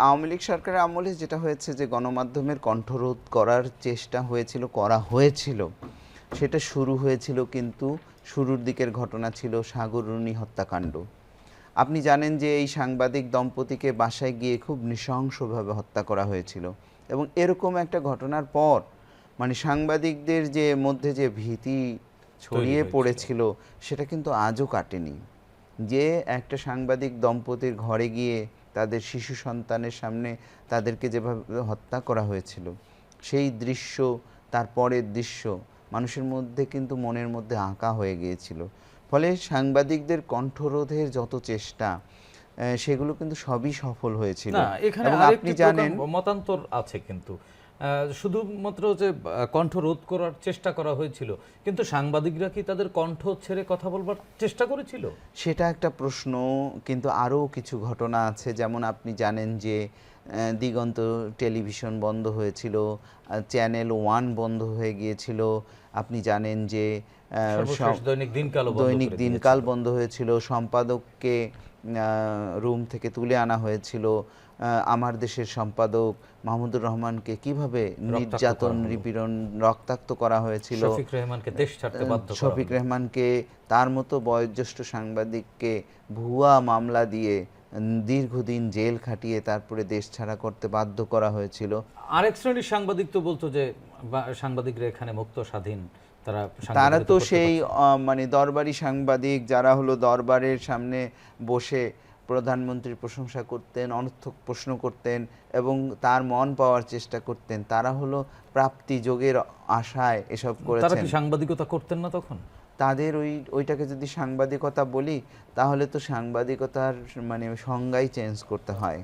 আওয়ামী লীগ সরকারের আমলে যেটা হয়েছে যে গণমাধ্যমের কণ্ঠরোধ করার চেষ্টা হয়েছিল করা হয়েছিল সেটা শুরু হয়েছিল কিন্তু শুরুর দিকের ঘটনা ছিল সাগররুণী হত্যাকাণ্ড আপনি জানেন যে এই সাংবাদিক দম্পতিকে বাসায় গিয়ে খুব নৃশংসভাবে হত্যা করা হয়েছিল এবং এরকম একটা ঘটনার পর মানে সাংবাদিকদের যে মধ্যে যে ভীতি ছড়িয়ে। পড়েছিল সেটা কিন্তু আজও কাটেনি যে একটা সাংবাদিক দম্পতির ঘরে গিয়ে তাদের শিশু সন্তানের সামনে তাদেরকে যেভাবে হত্যা করা হয়েছিল সেই দৃশ্য তার পরের দৃশ্য মানুষের মধ্যে কিন্তু মনের মধ্যে আঁকা হয়ে গিয়েছিল। ফলে সাংবাদিকদের কণ্ঠরোধের যত চেষ্টা সেগুলো কিন্তু সবই সফল হয়েছিল। এখানে এবং আপনি জানেন মতান্তর আছে কিন্তু। শুধুমাত্র যে কণ্ঠ রোধ করার চেষ্টা করা হয়েছিল কিন্তু সাংবাদিকরা কি তাদের কণ্ঠ ছেড়ে কথা বলবার চেষ্টা করেছিল? সেটা একটা প্রশ্ন কিন্তু আরও কিছু ঘটনা আছে। যেমন আপনি জানেন যে দিগন্ত টেলিভিশন বন্ধ হয়েছিল চ্যানেল ওয়ান বন্ধ হয়ে গিয়েছিল। আপনি জানেন যে দৈনিক দিনকালও বন্ধ দৈনিক দিনকাল বন্ধ হয়েছিল। সম্পাদককে রুম থেকে তুলে আনা হয়েছিল। আমার দেশের সম্পাদক মাহমুদুর রহমানকে কীভাবে নির্যাতন নিপীড়ন রক্তাক্ত করা হয়েছিল? শফিক রহমানকে তার মতো বয়োজ্যেষ্ঠ সাংবাদিককে ভুয়া মামলা দিয়ে দীর্ঘদিন জেল খাটিয়ে তারপরে দেশ ছাড়া করতে বাধ্য করা হয়েছিল। আরেক শ্রেণির সাংবাদিক তো বলতো যে সাংবাদিকরা এখানে মুক্ত স্বাধীন। তারা তারা তো সেই মানে দরবারি সাংবাদিক যারা হলো দরবারের সামনে বসে প্রধানমন্ত্রীর প্রশংসা করতেন অনর্থক প্রশ্ন করতেন এবং তার মন পাওয়ার চেষ্টা করতেন। তারা হলো প্রাপ্তি যোগের আশায় এসব করেছেন। সাংবাদিকতা করতেন না তখন? তাদের ওই ওইটাকে যদি সাংবাদিকতা বলি তাহলে তো সাংবাদিকতার মানে সংজ্ঞাই চেঞ্জ করতে হয়।